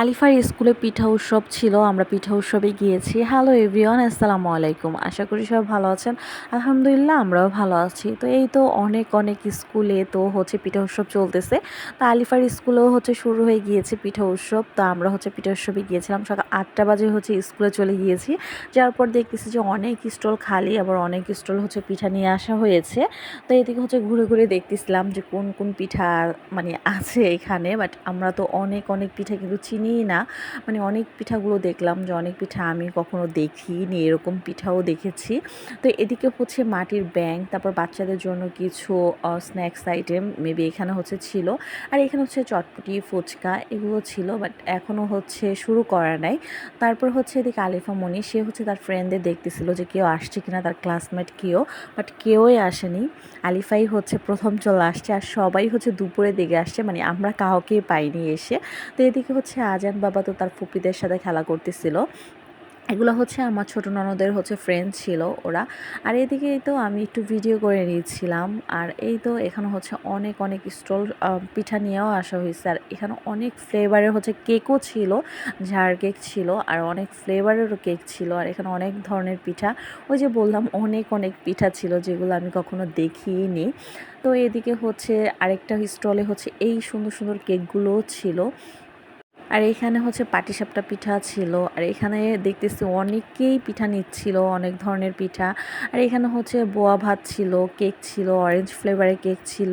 আলিফার স্কুলে পিঠা উৎসব ছিল, আমরা পিঠা উৎসবে গিয়েছি। হ্যালো এভরিওয়ান আসসালামু আলাইকুম। আশা করি সব ভালো আছেন। আলহামদুলিল্লাহ, আমরাও ভালো আছি। তো এই তো অনেক অনেক স্কুলে তো হচ্ছে পিঠা উৎসব চলতেছে। তো আলিফার স্কুলেও হচ্ছে শুরু হয়ে গিয়েছে পিঠা উৎসব। তো আমরা হচ্ছে পিঠা উৎসবে গিয়েছিলাম। সকাল আটটা বাজে হচ্ছে স্কুলে চলে গিয়েছি। যার পর দেখতেছি যে অনেক স্টল খালি, আবার অনেক স্টল হচ্ছে পিঠা নিয়ে আসা হয়েছে। তো এদিকে হচ্ছে ঘুরে ঘুরে দেখতেছিলাম যে কোন কোন পিঠা মানে আছে এখানে। বাট আমরা তো অনেক অনেক পিঠা কিন্তু চিনি চিনিই না। মানে অনেক পিঠাগুলো দেখলাম যে অনেক পিঠা আমি কখনো দেখিনি, এরকম পিঠাও দেখেছি। তো এদিকে হচ্ছে মাটির ব্যাংক তারপর বাচ্চাদের জন্য কিছু স্ন্যাক্স আইটেম মেবি এখানে হচ্ছে ছিল। আর এখানে হচ্ছে চটপটি, ফুচকা এগুলো ছিল বাট এখনও হচ্ছে শুরু করা নাই। তারপর হচ্ছে এদিকে আলিফা মনি, সে হচ্ছে তার ফ্রেন্ডদের দেখতেছিল যে কেউ আসছে কিনা, তার ক্লাসমেট কেউ বাট কেউই আসেনি। আলিফাই হচ্ছে প্রথম চলে আসছে, আর সবাই হচ্ছে দুপুরে দিকে আসছে মানে আমরা কাউকেই পাইনি এসে। তো এদিকে হচ্ছে আজান বাবা তো তার ফুপিদের সাথে খেলা করতেছিল। এগুলো হচ্ছে আমার ছোটো ননদের হচ্ছে ফ্রেন্ড ছিল ওরা। আর এদিকে তো আমি একটু ভিডিও করে নিয়েছিলাম আর এই তো এখানে হচ্ছে অনেক অনেক স্টল পিঠা নিয়েও আসা হয়েছে। আর এখানে অনেক ফ্লেভারের হচ্ছে কেকও ছিল, ঝাড় কেক ছিল, আর অনেক ফ্লেভারেরও কেক ছিল। আর এখানে অনেক ধরনের পিঠা, ওই যে বললাম অনেক অনেক পিঠা ছিল যেগুলো আমি কখনো দেখিনি। তো এদিকে হচ্ছে আরেকটা স্টলে হচ্ছে এই সুন্দর সুন্দর কেকগুলোও ছিল। আর এখানে হচ্ছে পাটিসাপটা পিঠা ছিল। আর এখানে দেখতেছি অনেকেই পিঠা নিচ্ছিল, অনেক ধরনের পিঠা। আর এখানে হচ্ছে বোয়া ভাত ছিল, কেক ছিল অরেঞ্জ ফ্লেভারের কেক ছিল।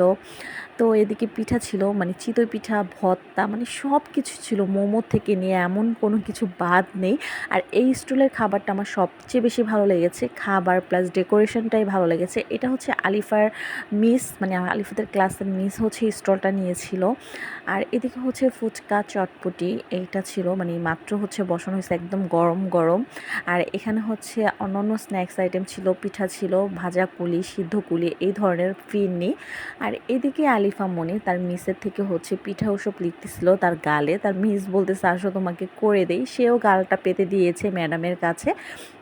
তো এদিকে পিঠা ছিল মানে চিতই পিঠা ভত্তা মানে সব কিছু ছিল মোমো থেকে নিয়ে এমন কোনো কিছু বাদ নেই। আর এই স্টলের খাবারটা আমার সবচেয়ে বেশি ভালো লেগেছে, খাবার প্লাস ডেকোরেশনটাই ভালো লেগেছে। এটা হচ্ছে আলিফার মিস মানে আলিফাদের ক্লাসের মিস হচ্ছে স্টলটা নিয়েছিল। আর এদিকে হচ্ছে ফুচকা চটপটি, এইটা ছিল মানে মাত্র হচ্ছে বসানো হয়েছে একদম গরম গরম। আর এখানে হচ্ছে অন্যান্য স্ন্যাক্স আইটেম ছিল, পিঠা ছিল, ভাজা কুলি, সিদ্ধ কুলি, এই ধরনের ফিরনি। আর এদিকে আলিফা মনি, তার মিসের থেকে হচ্ছে পিঠা ওসব লিখতেছিল তার গালে। তার মিস বলতেছে, আসো তোমাকে করে দেই। সেও গালটা পেতে দিয়েছে ম্যাডামের কাছে।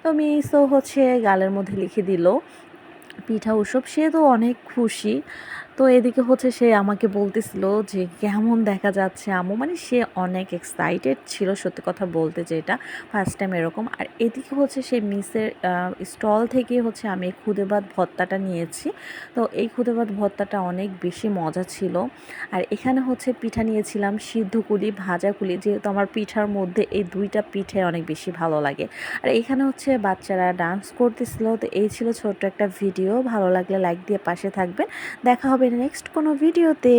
তো মিসও হচ্ছে গালের মধ্যে লিখে দিল পিঠা ওসব। সে তো অনেক খুশি। তো এদিকে হচ্ছে সে আমাকে বলতেছিল যে, কেমন দেখা যাচ্ছে আমু মানে সে অনেক এক্সাইটেড ছিল সত্যি কথা বলতে যে এটা ফার্স্ট টাইম এরকম। আর এদিকে হচ্ছে সে মিসের স্টল থেকে হচ্ছে আমি খুদে ভাত ভত্তাটা নিয়েছি। তো এই খুদে ভাত ভত্তাটা অনেক বেশি মজা ছিল। আর এখানে হচ্ছে পিঠা নিয়েছিলাম সিদ্ধ কুলি, ভাজা কুলি। যেহেতু আমার পিঠার মধ্যে এই দুইটা পিঠে অনেক বেশি ভালো লাগে। আর এখানে হচ্ছে বাচ্চারা ডান্স করতেছিল। তো এই ছিল ছোট্ট একটা ভিডিও। ভালো লাগলে লাইক দিয়ে পাশে থাকবেন। দেখা হবে নেক্সট কোনো ভিডিওতে